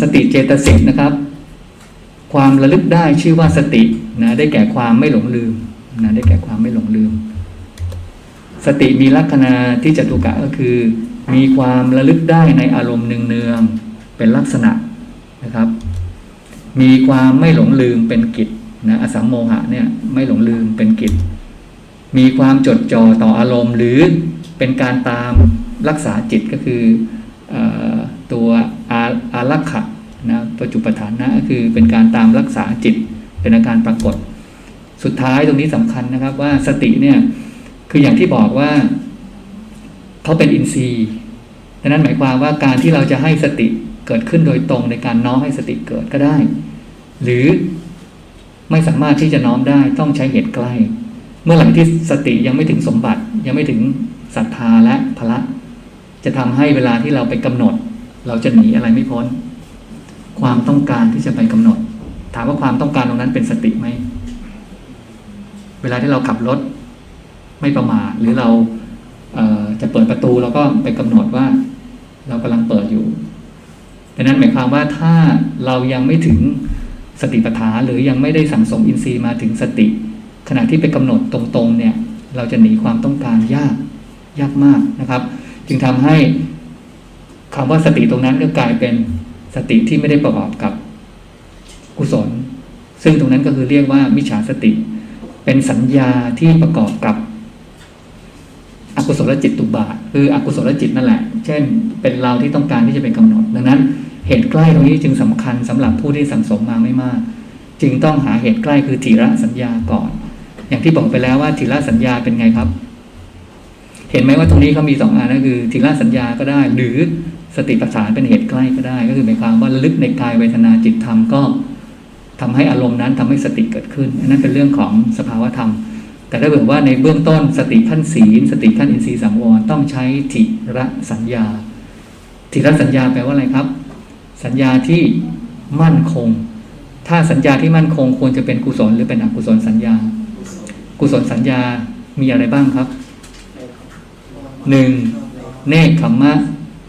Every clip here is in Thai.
สติเจตสิกนะครับ ความระลึกได้ชื่อว่าสตินะได้แก่ความไม่หลงลืมนะได้แก่ความไม่หลงลืม สติมีลักษณะที่จตุกะก็คือ มีความระลึกได้ในอารมณ์เนืองๆเป็นลักษณะนะครับ มีความไม่หลงลืมเป็นกิจนะอสัมโมหะเนี่ยไม่หลงลืมเป็นกิจ มีความจดจ่อต่ออารมณ์ หรือเป็นการตามรักษาจิตก็คือออตัวอาอารักขะ นะปัจจุปฐานนะคือเป็นการตามรักษาจิตเป็นอาการปรากฏ สุดท้ายตรงนี้สำคัญนะครับว่าสติเนี่ยคืออย่างที่บอกว่าเขาเป็นอินทรีย์ดังนั้นหมายความว่าการที่เราจะให้สติเกิดขึ้นโดยตรงในการน้อมให้สติเกิดก็ได้ หรือไม่สามารถที่จะน้อมได้ต้องใช้เหตุใกล้ เมื่อไหร่ที่สติยังไม่ถึงสมบัติ ยังไม่ถึงศรัทธาและพละ จะทำให้เวลาที่เราไปกำหนด เราจะหนีอะไรไม่พ้น ความต้องการที่จะไปกำหนด ถามว่าความต้องการตรงนั้นเป็นสติไหม เวลาที่เราขับรถไม่ประมาทหรือเราเจะเปิดประตูเราก็ไปกำหนดว่า เรากำลังเปิดอยู่ดังนั้นหมายความว่าถ้าเรายังไม่ถึงสติปัฏฐานหรือยังไม่ได้สั่งสมอินทรีย์มาถึงสติ ขณะที่ไปกำหนดตรงๆเนี่ย เราจะหนีความต้องการยากยากมากนะครับ จึงทำให้คำว่าสติตรงนั้นก็กลายเป็น สติที่ไม่ได้ประกอบกับกุศล ซึ่งตรงนั้นก็คือเรียกว่ามิจฉาสติ เป็นสัญญาที่ประกอบกับอกุศลจิตตุบาทคืออกุศลจิตนั่นแหละ เช่น เป็นเราที่ต้องการที่จะเป็นกำหนด ดังนั้นเหตุใกล้ตรงนี้จึงสำคัญสำหรับผู้ที่สังสมมาไม่มาก จึงต้องหาเหตุใกล้คือถีระสัญญาก่อน อย่างที่บอกไปแล้วว่าถีระสัญญาเป็นไงครับ เห็นไหมว่าตรงนี้เขามีสองอันก็คือถีระสัญญาก็ได้ หรือสติปัฏฐานเป็นเหตุใกล้ก็ได้ ก็คือหมายความว่าลึกในกายเวทนาจิตธรรมก็ทำให้อารมณ์นั้นทำให้สติเกิดขึ้นอันนั้นเป็นเรื่องของสภาวธรรม แต่ถ้าเกิดว่าในเบื้องต้นสติขั้นศีลสติขั้นอินทรีย์สังวรต้องใช้ถิระสัญญาถิระสัญญาแปลว่าอะไรครับ สัญญาที่มั่นคง ถ้าสัญญาที่มั่นคงควรจะเป็นกุศลหรือเป็นอกุศลสัญญา กุศลสัญญามีอะไรบ้างครับ หนึ่งเนคขมมะ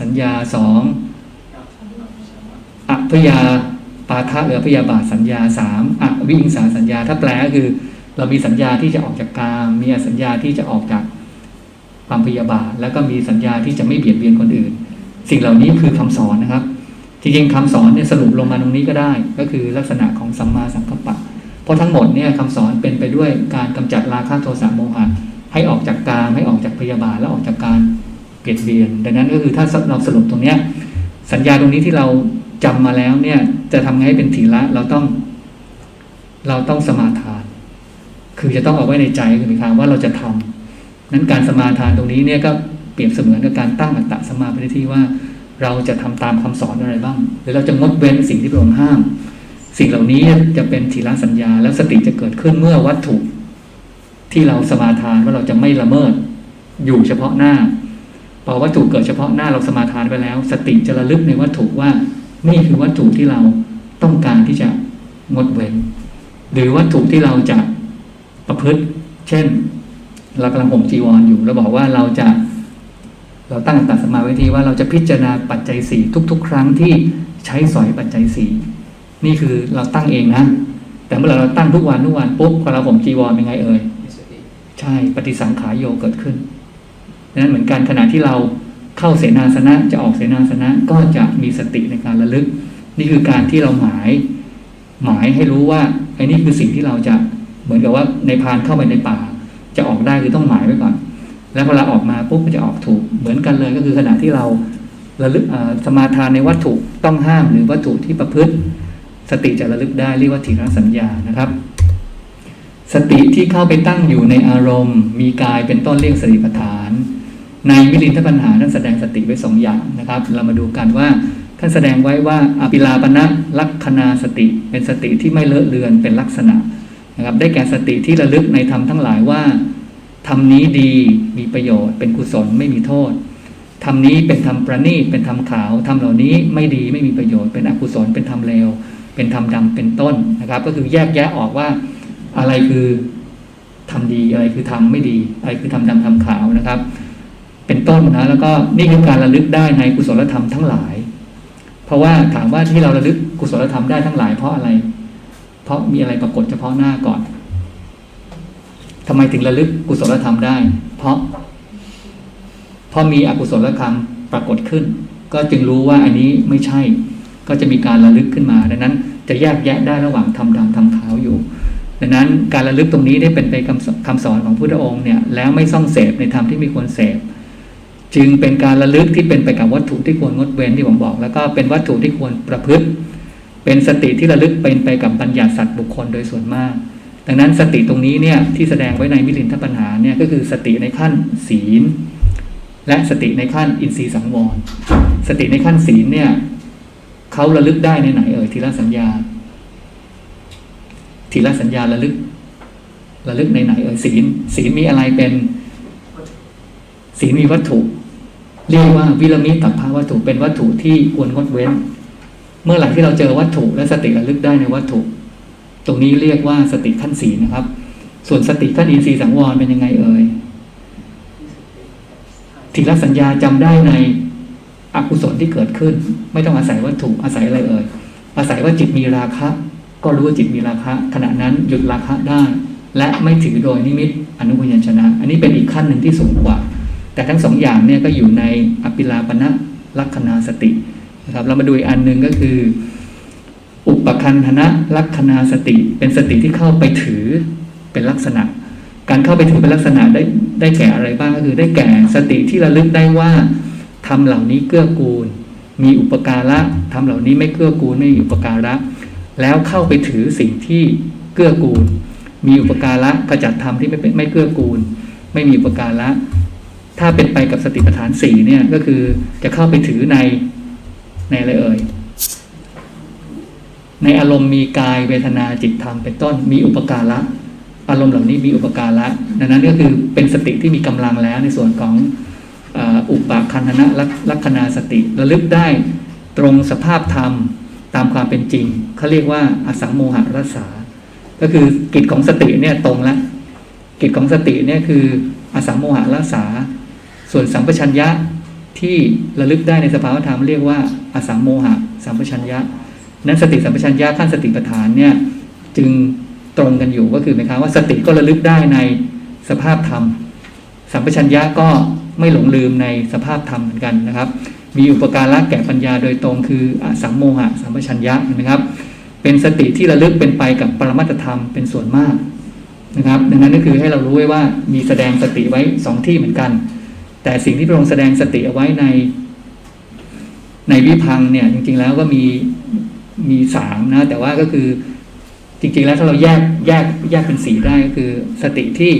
สัญญาสองอัพยาปาทะหรืออัพยาบาทสัญญาสามอวิหิงสาสัญญา ถ้าแปลก็คือ เรามีสัญญาที่จะออกจากกามมีสัญญาที่จะออกจากความพยาบาท แล้วก็มีสัญญาที่จะไม่เบียดเบียนคนอื่น สิ่งเหล่านี้คือคำสอนนะครับ จริงๆคำสอนเนี่ยสรุปลงมาตรงนี้ก็ได้ ก็คือลักษณะของสัมมาสังกัปปะ เพราะทั้งหมดเนี่ยคำสอนเป็นไปด้วยการกำจัดราคะโทสะโมหะ ให้ออกจากกามให้ออกจากพยาบาทและออกจากการเปลี่ยนเบียน ดังนั้นก็คือถ้าเราสรุปตรงเนี้ยสัญญาตรงนี้ที่เราจำมาแล้วเนี่ย จะทำไงให้เป็นถีละเราต้อง เราต้องสมาทาน คือจะต้องเอาไว้ในใจคือหมายความว่าเราจะทำนั้นการสมาทานตรงนี้เนี่ยก็เปรียบเสมือนกับการตั้งอัตตะสมาธิที่ว่า เราจะทำตามคำสอนอะไรบ้าง หรือเราจะงดเว้นสิ่งที่พระองค์ห้าม สิ่งเหล่านี้จะเป็นทีละสัญญา แล้วสติจะเกิดขึ้นเมื่อวัตถุ ที่เราสมาทานว่าเราจะไม่ละเมิดอยู่เฉพาะหน้าพอวัตถุเกิดเฉพาะหน้าเราสมาทานไปแล้ว สติจะระลึกในวัตถุว่า นี่คือวัตถุที่เราต้องการที่จะงดเว้น หรือวัตถุที่เราจะประพฤติ เช่น เรากำลังห่มจีวรออยู่เราบอกว่าเราจะ เราตั้งตัดสมาไว้ที่ว่าเราจะพิจารณาปัจจัยสี่ทุก ๆ ครั้งที่ใช้สอยปัจจัยสี่นี่คือเราตั้งเองนะ แต่เมื่อเราตั้งทุกวันทุกวันปุ๊บพอเราห่มจีวรเป็นไงเอ่ย ใช่ปฏิสังขารโยเกิดขึ้นดังนั้นเหมือนกันขณะที่เราเข้าเสนาสนะจะออกเสนาสนะก็จะมีสติในการระลึก นี่คือการที่เราหมาย หมายให้รู้ว่าไอ้นี่คือสิ่งที่เราจะเหมือนกับว่าในพานเข้าไปในป่า จะออกได้คือต้องหมายไว้ก่อน แล้วพอเราออกมาปุ๊บมันจะออกถูกเหมือนกันเลยก็คือขณะที่เราระลึกสมาทานในวัตถุต้องห้ามหรือวัตถุที่ประพฤติ สติจะระลึกได้เรียกว่าถีรสัญญานะครับ สติที่เข้าไปตั้งอยู่ในอารมณ์ มีกายเป็นต้นเรียกสติปัฏฐาน ในมิลินทปัญหาท่านแสดงสติไว้สองอย่างนะครับ เรามาดูกันว่าท่านแสดงไว้ว่าอภิลาปณะลักษณาสติ เป็นสติที่ไม่เลอะเลือนเป็นลักษณะนะครับ ได้แก่สติที่ระลึกในธรรมทั้งหลายว่าธรรมนี้ดีมีประโยชน์ เป็นกุศลไม่มีโทษธรรมนี้เป็นธรรมประณีตเป็นธรรมขาวธรรมเหล่านี้ไม่ดีไม่มีประโยชน์เป็นอกุศลเป็นธรรมเลวเป็นธรรมดำเป็นต้นนะครับ ก็คือแยกแยะออกว่า อะไรคือทำดีอะไรคือทำไม่ดีอะไรคือทำดำทำขาวนะครับ เป็นต้นนะแล้วก็นี่คือการระลึกได้ในกุศลธรรมทั้งหลาย เพราะว่าถามว่าที่เราระลึกกุศลธรรมได้ทั้งหลาย เพราะอะไร เพราะมีอะไรปรากฏเฉพาะหน้าก่อนทำไมถึงระลึกกุศลธรรมได้ เพราะ เพราะมีอกุศลธรรมปรากฏขึ้น ก็จึงรู้ว่าอันนี้ไม่ใช่ ก็จะมีการระลึกขึ้นมา ดังนั้น จะแยกแยะได้ระหว่างทำดำทำขาวอยู่ ดังนั้นการระลึกตรงนี้ได้เป็นไปคำสอนของพุทธองค์เนี่ยแล้วไม่ซ่องเสพในธรรมที่มีควรเสพจึงเป็นการระลึกที่เป็นไปกับวัตถุที่ควรงดเว้นที่ผมบอก แล้วก็เป็นวัตถุที่ควรประพฤติ เป็นสติที่ระลึกเป็นไปกับบัญญัติสัตว์บุคคลโดยส่วนมาก ดังนั้นสติตรงนี้เนี่ยที่แสดงไว้ในมิลินทปัญหาเนี่ยก็คือสติในขั้นศีล และสติในขั้นอินทรีย์สังวร สติในขั้นศีลเนี่ยเขาระลึกได้ในไหนเอ่ยทีละสัญญา ทีละสัญญาระลึก ระลึกในไหนเอ่ยศีลศีลมีอะไรเป็นศีลมีวัตถุ เรียกว่าวิรมิตัพพาวัตถุเป็นวัตถุที่ควรงดเว้น เมื่อไหร่ที่เราเจอวัตถุและสติระลึกได้ในวัตถุ ตรงนี้เรียกว่าสติขั้นศีลนะครับ ส่วนสติขั้นอินทรีย์สังวรเป็นยังไงเอ่ยทีละสัญญาจำได้ในอกุศลที่เกิดขึ้น ไม่ต้องอาศัยวัตถุอาศัยอะไรเอ่ยอาศัยว่าจิตมีราคะ ก็รู้ว่าจิตมีราคะขณะนั้นหยุดราคะได้ และไม่ถือโดยนิมิตอนุพยัญชนะ อันนี้เป็นอีกขั้นหนึ่งที่สูงกว่า แต่ทั้งสองอย่างเนี่ยก็อยู่ในอภิลาปณะลักษณาสตินะครับเรามาดูอีกอันหนึ่งก็คือ อุปคันธนะลักษณาสติ เป็นสติที่เข้าไปถือเป็นลักษณะ การเข้าไปถือเป็นลักษณะได้ได้แก่อะไรบ้างก็คือได้แก่สติที่ระลึกได้ว่าทำเหล่านี้เกื้อกูล มีอุปการะทำเหล่านี้ไม่เกื้อกูลไม่มีอุปการะ แล้วเข้าไปถือสิ่งที่เกื้อกูล มีอุปการะขจัดธรรมที่ไม่เป็นไม่เกื้อกูล ไม่มีอุปการะถ้าเป็นไปกับสติปัฏฐานสี่เนี่ยก็คือจะเข้าไปถือในในอะไรเอ่ยในอารมณ์มีกายเวทนาจิตธรรมเป็นต้นมีอุปการะอารมณ์เหล่านี้มีอุปการะดังนั้นก็คือเป็นสติที่มีกำลังแล้วในส่วนของอุปาคันธนะลักษณาสติระลึกได้ตรงสภาพธรรม ตามความเป็นจริงเขาเรียกว่าอสังโมหะรัสาก็คือกิจของสติเนี่ยตรงล้วกิจของสติเนี่ยคืออสังโมหะรัสาส่วนสัมปชัญญะที่ระลึกได้ในสภาวธรรมเรียกว่าอสังโมหะสัมปชัญญะ นั้นสติสัมปชัญญะขั้นสติปัฏฐานเนี่ยจึงตรงกันอยู่ก็คือหมายความว่าสติก็ระลึกได้ในสภาพธรรม สัมปชัญญะก็ไม่หลงลืมในสภาพธรรมเหมือนกันนะครับ มีอุปการะแก่ปัญญาโดยตรงคืออสังโมหะสัมปชัญญะนะครับ เป็นสติที่ระลึกเป็นไปกับปรมัตธรรมเป็นส่วนมากนะครับ ดังนั้นก็คือให้เรารู้ไว้ว่ามีแสดงสติไว้สองที่เหมือนกัน แต่สิ่งที่พระองค์แสดงสติเอาไว้ใน ในวิพังเนี่ยจริงๆแล้วก็มีมีสามนะแต่ว่าก็คือจริงๆแล้วถ้าเราแยกแยกแยกเป็นสีได้ก็คือ สติที่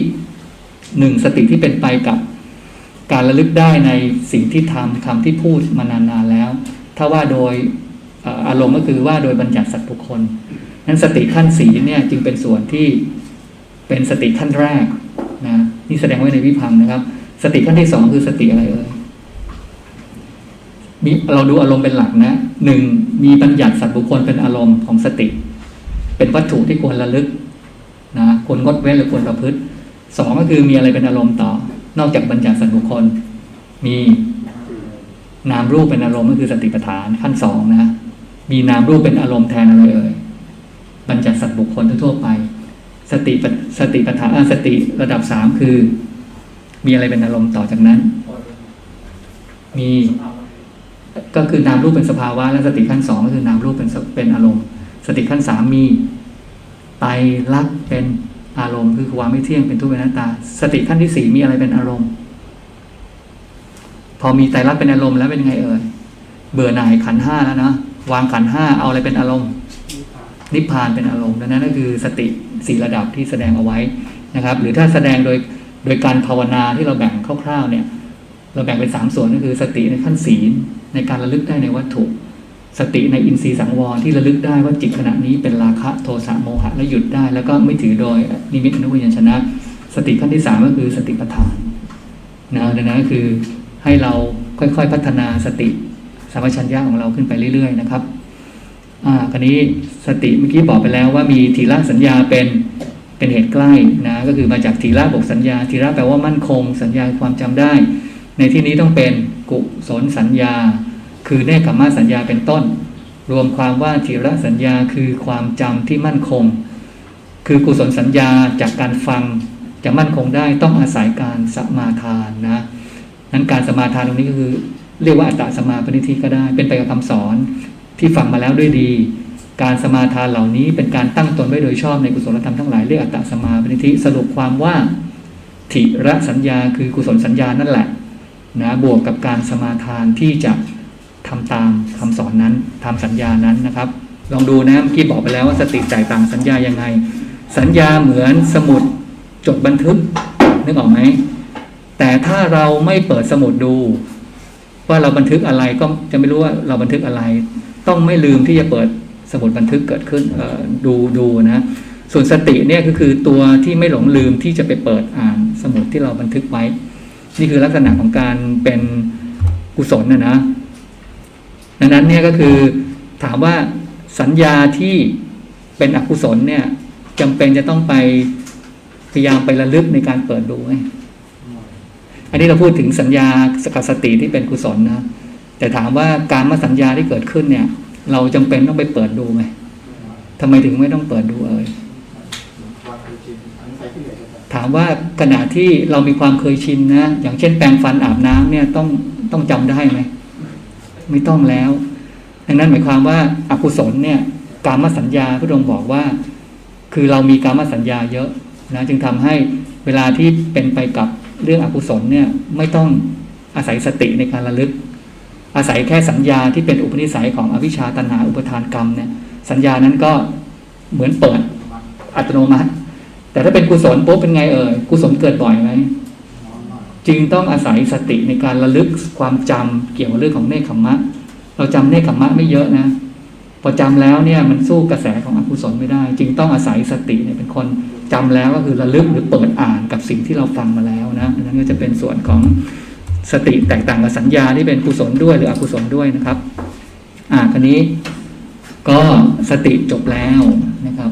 หนึ่งสติที่เป็นไปกับ การระลึกได้ในสิ่งที่ทำคำที่พูดมานานๆแล้ว ถ้าว่าโดยอารมณ์ก็คือว่าโดยบัญญัติสัตว์บุคคลนั้นสติขั้นสีเนี่ยจึงเป็นส่วนที่เป็นสติขั้นแรกนะนี่แสดงไว้ในวิพังนะครับ สติขั้นที่สองคือสติอะไรเอ่ยมีเราดูอารมณ์เป็นหลักนะหนึ่งมีบัญญัติสัตว์บุคคลเป็นอารมณ์ของสติ เป็นวัตถุที่ควรระลึกนะควรงดเว้นหรือควรประพฤติสองก็คือมีอะไรเป็นอารมณ์ต่อ นอกจากบัญญัติสัตว์บุคคล มีนามรูปเป็นอารมณ์ก็คือสติปัฏฐานขั้นสองนะมีนามรูปเป็นอารมณ์แทนอะไรเอ่ยบัญญัติสัตว์บุคคลทั่วไป สติสติปัฏฐานสติระดับสามคือ มีอะไรเป็นอารมณ์ต่อจากนั้น มีก็คือนามรูปเป็นสภาวะและสติขั้นสองก็คือนามรูปเป็นเป็นอารมณ์ สติขั้นสามมีไตรักเป็น อารมณ์คือความไม่เที่ยงเป็นทุกข์เป็นหน้าตา สติขั้นที่สี่มีอะไรเป็นอารมณ์ พอมีไตรลักษณ์เป็นอารมณ์แล้วเป็นไงเอ่ยเบื่อหน่ายขันห้าแล้วนะวางขันห้าเอาอะไรเป็นอารมณ์ นิพพานเป็นอารมณ์ดังนั้นก็คือสติสี่ระดับที่แสดงเอาไว้นะครับ หรือถ้าแสดงโดยโดยการภาวนาที่เราแบ่งคร่าวๆเนี่ย เราแบ่งเป็นสามส่วนก็คือสติในขั้นศีลในการระลึกได้ในวัตถุ สติในอินทรีย์สังวรที่ระลึกได้ว่าจิตขณะนี้เป็นราคะโทสะโมหะและหยุดได้ แล้วก็ไม่ถือโดยนิมิตอนุพยัญชนะ สติขั้นที่สามก็คือสติปัฏฐานนะดังนั้นก็คือให้เราค่อยๆพัฒนาสติสัมปชัญญะของเราขึ้นไปเรื่อย ๆ นะครับอ่าคราวนี้สติเมื่อกี้บอกไปแล้วว่ามีทีละสัญญาเป็นเป็นเหตุใกล้นะก็คือมาจากทีละบวกสัญญาทีละแปลว่ามั่นคง สัญญาความจำได้ ในที่นี้ต้องเป็นกุศลสัญญา คือเนคขมมสัญญาเป็นต้น รวมความว่าจิระสัญญาคือความจำที่มั่นคง คือกุศลสัญญาจากการฟังจะมั่นคงได้ต้องอาศัยการสมาทานนะนั้นการสมาทานตรงนี้ก็คือเรียกว่าอัตตสมาปณิธิก็ได้ เป็นไปกับคำสอนที่ฟังมาแล้วด้วยดี การสมาทานเหล่านี้เป็นการตั้งตนไว้โดยชอบในกุศลธรรมทั้งหลายเรียกอัตตสมาปณิธิสรุปความว่าถิระสัญญาคือกุศลสัญญานั่นแหละนะบวกกับการสมาทานที่จะ ทำตามคำสอนนั้นทำสัญญานั้นนะครับ ลองดูนะเมื่อกี้บอกไปแล้วว่าสติแตกต่างสัญญายังไง สัญญาเหมือนสมุดจดบันทึกนึกออกไหมแต่ถ้าเราไม่เปิดสมุดดู ว่าเราบันทึกอะไรก็จะไม่รู้ว่าเราบันทึกอะไร ต้องไม่ลืมที่จะเปิดสมุดบันทึกเกิดขึ้นดูดูนะส่วนสติเนี่ยก็คือตัวที่ไม่หลงลืมที่จะไปเปิดอ่านสมุดที่เราบันทึกไว้ นี่คือลักษณะของการเป็นกุศลนะนะ ดังนั้นเนี่ยก็คือถามว่าสัญญาที่เป็นอกุศลเนี่ยจำเป็นจะต้องไปพยายามไประลึกในการเปิดดูไหมอันนี้เราพูดถึงสัญญาสกัดสติที่เป็นกุศลนะ แต่ถามว่าการมาสัญญาที่เกิดขึ้นเนี่ย เราจำเป็นต้องไปเปิดดูไหมทำไมถึงไม่ต้องเปิดดูเอ่ยถามว่าขณะที่เรามีความเคยชินนะ อย่างเช่นแปรงฟันอาบน้ำเนี่ยต้องต้องจำได้ไหม ไม่ต้องแล้วดังนั้นหมายความว่าอากุศลเนี่ยการมาสัญญาพระองค์บอกว่า คือเรามีการมาสัญญาเยอะนะจึงทำให้เวลาที่เป็นไปกับเรื่องอกุศลเนี่ยไม่ต้องอาศัยสติในการระลึก อาศัยแค่สัญญาที่เป็นอุปนิสัยของอวิชชาตันหาอุปทานกรรมเนี่ยสัญญานั้นก็เหมือนเปิดอัตโนมัติ แต่ถ้าเป็นกุศลปุ๊บเป็นไงเอ่ยกุศลเกิดบ่อยไหม จึงต้องอาศัยสติในการระลึกความจำเกี่ยวกับเรื่องของเนคขมมะ เราจำเนคขมมะไม่เยอะนะ พอจำแล้วเนี่ยมันสู้กระแสของอกุศลไม่ได้ จึงต้องอาศัยสติเนี่ยเป็นคนจำแล้วก็คือระลึกหรือเปิดอ่านกับสิ่งที่เราฟังมาแล้วนะนั้นก็จะเป็นส่วนของสติแตกต่างกับสัญญาที่เป็นกุศลด้วยหรืออกุศลด้วยนะครับ อ่าคันนี้ก็สติจบแล้วนะครับ